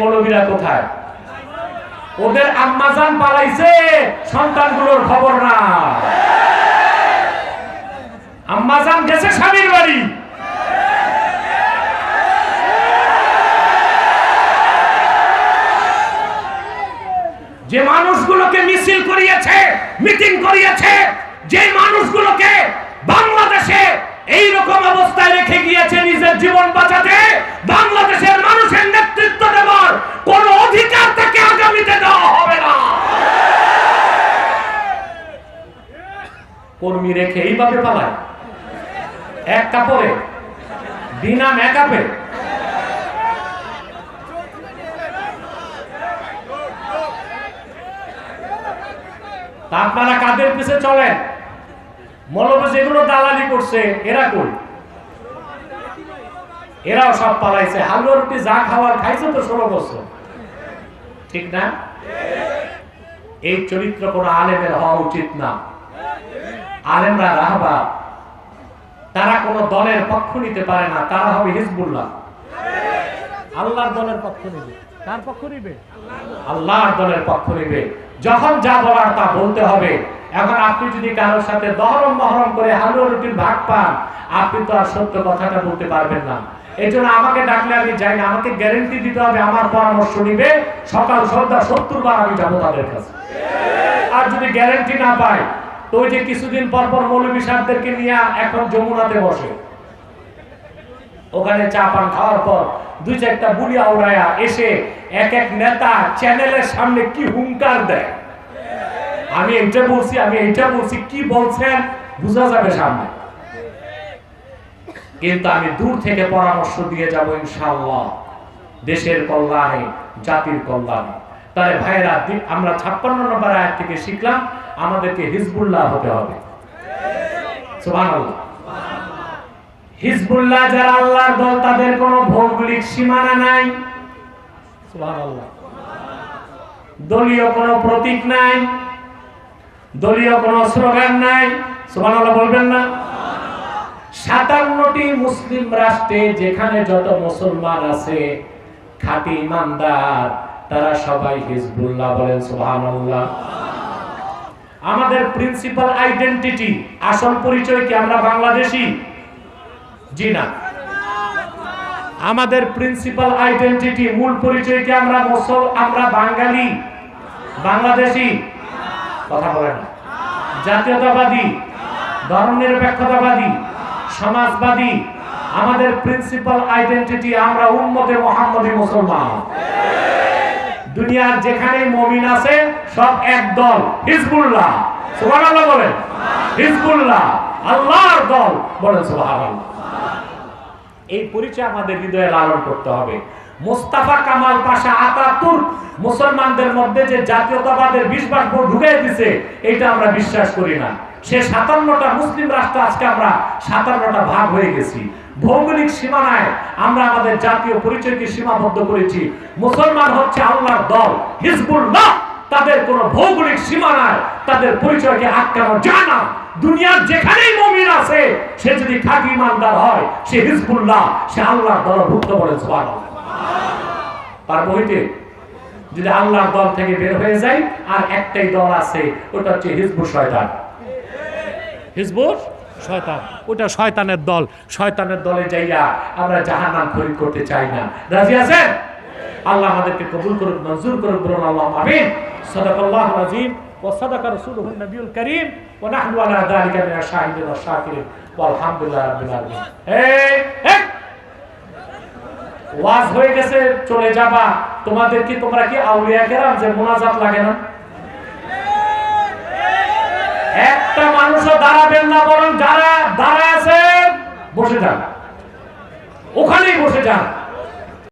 মৌলবীরা কোথায়? ওদের আম্মাজান পালাইছে, সন্তানগুলোর খবর না। আম্মাজান গেছে স্বামীর বাড়ি। যে মানুষগুলোকে মিছিল করিয়েছে, মিটিং করিয়েছে, যে মানুষগুলোকে বাংলাদেশে এই রকম অবস্থায় রেখে গিয়েছে নিজের জীবন বাঁচাতে। বাংলাদেশের মানুষের নেতৃত্ব দেওয়ার কোন অধিকার তাকে আগামীতে দেওয়া হবে না। কর্মী রেখে এইভাবে পালায়। এক কাপড়ে, বিনা মেকআপে আপনারা কাদের পিছে চলেন? মৌলবী যেগুলো দালালি করছে, এরা কই? এরাও সব পালাইছে। হালুয়া রুটি যা খাওয়ার খাইছে তো ষোলো বছর। ঠিক না? এই চরিত্র কোন আলেমের হওয়া উচিত না। আলেমরা রাহবা তারা কোন দলের পক্ষ নিতে পারে না, তারা হবে হিজবুল্লাহ। আল্লাহর দলের পক্ষ নিবে। কার পক্ষ নিবে? আল্লাহর দলের পক্ষ নিবে। যখন যা বলার তা বলতে হবে, এখন আপনি যদি কারোর সাথে দহরম মহরম করে হালুয়া রুটির ভাগ পান, আপনি তো আর সত্য কথাটা বলতে পারবেন না। এই আমাকে ডাকলে আমি যাই না, আমাকে গ্যারেন্টি দিতে হবে আমার পরামর্শ নিবে। সকাল সন্ধ্যা সত্তর বার আমি যাব তাদের কাছে। আর যদি গ্যারেন্টি না পাই তো ওই যে কিছুদিন পর পর মৌলবী সাহেবদেরকে নিয়ে এখন যমুনাতে বসে। ওখানে চা পান খাওয়ার পর দুই চারটা বুড়ি আওড়ায়া এসে এক এক নেতা চ্যানেলের সামনে কি হুঙ্কার দেয়? আমি এইটা বলছি, আমি এইটা বলছি, কি বলছেন? বোঝা যাবে সামনে। কিন্তু আমি দূর থেকে পরামর্শ দিয়ে যাব ইনশাআল্লাহ। দেশের কল্যাণে, জাতির কল্যাণে। তাহলে ভাইরা আমরা ছাপ্পান্ন নম্বর আয়াত থেকে শিখলাম, আমাদেরকে হিজবুল্লাহ হতে হবে। সুবহানাল্লাহ। হিজবুল্লাহ যারা আল্লাহর দল, তাদের কোনো ভৌগোলিক সীমানা নাই। দলীয় কোনো প্রতীক নাই। দলীয় কোনো স্লোগান নাই। সুবহানাল্লাহ বলবেন না। সাতান্নটি মুসলিম রাষ্ট্রে যেখানে যত মুসলমান আছে, খাঁটি ইমানদার, তারা সবাই হিজবুল্লাহ বলেন সুবহানাল্লাহ। আমাদের প্রিন্সিপাল আইডেন্টিটি, আসল পরিচয় কি আমরা বাংলাদেশী? আমাদের প্রিন্সিপাল আইডেন্টিটি মূল পরিচয় কি আমরা মুসল, আমরা বাঙালি, বাংলাদেশী? কথা বলেন। না। জাতীয়তাবাদী, ধর্মনিরপেক্ষতাবাদী, সমাজবাদী, আমাদের প্রিন্সিপাল আইডেন্টিটি আমরা উম্মতে মোহাম্মদী মুসলমান। দুনিয়ার যেখানে মমিন আছে, সব এক দল হিজবুল্লাহ। সুবহানাল্লাহ বলেন। হিজবুল্লাহ, আল্লাহর দল বলেন সুবহানাল্লাহ। এই পরিচয় আমাদের হৃদয়ে লালন করতে হবে। মোস্তাফা কামাল পাশা আতাতুর্ক মুসলমানদের মধ্যে যে জাতীয়তাবাদের বিশ্বাস ঢুকে দিছে এটা আমরা বিশ্বাস করি না। সে সাতান্নটা মুসলিম রাষ্ট্র আজকে আমরা সাতান্নটা ভাগ হয়ে গেছি। ভৌগোলিক সীমানায় আমরা আমাদের জাতীয় পরিচয়কে সীমাবদ্ধ করেছি। মুসলমান হচ্ছে আল্লাহর দল, হিজবুল্লাহ। তাদের কোন ভৌগোলিক সীমানায় তাদের পরিচয়কে আটকানো যায় না দুনিয়ার যেখানেই মমিন আছে, সে যদি খাঁটি ইমানদার হয়, সে হিজবুল্লাহ, সে আল্লাহর দলভুক্ত সুবহানাল্লাহ। তার বইতে যদি আল্লাহর দল থেকে বের হয়ে যায়, আর একটাই দল আছে, ওটা হচ্ছে হিজবুর শয়তান। হিজবুর শয়তান। ওটা শয়তানের দল। শয়তানের দলে যাইয়া আমরা জাহান্নাম খরিদ করতে চাই না। রাজি আছেন? আল্লাহ আমাদেরকে কবুল করুক, মঞ্জুর করুক, বলুন আল্লাহ, আমিন। সাদাকাল্লাহু আযীম ওয়া নাহনু আলা যালিকা মিনাশ শাহিদিন ওয়াশ শাকিরিন ওয়ালহামদুলিল্লাহি রাব্বিল আলামিন। এই এই ওয়াজ হয়ে গেছে, চলে যাবা। তোমাদের কি, তোমরা কি আউলিয়া কেরাম যে মোনাজাত লাগে না? একটা মানুষও দাঁড়াবেন না, বরং যারা দাঁড়ায় বসে যান। ওখানেই বসে যান।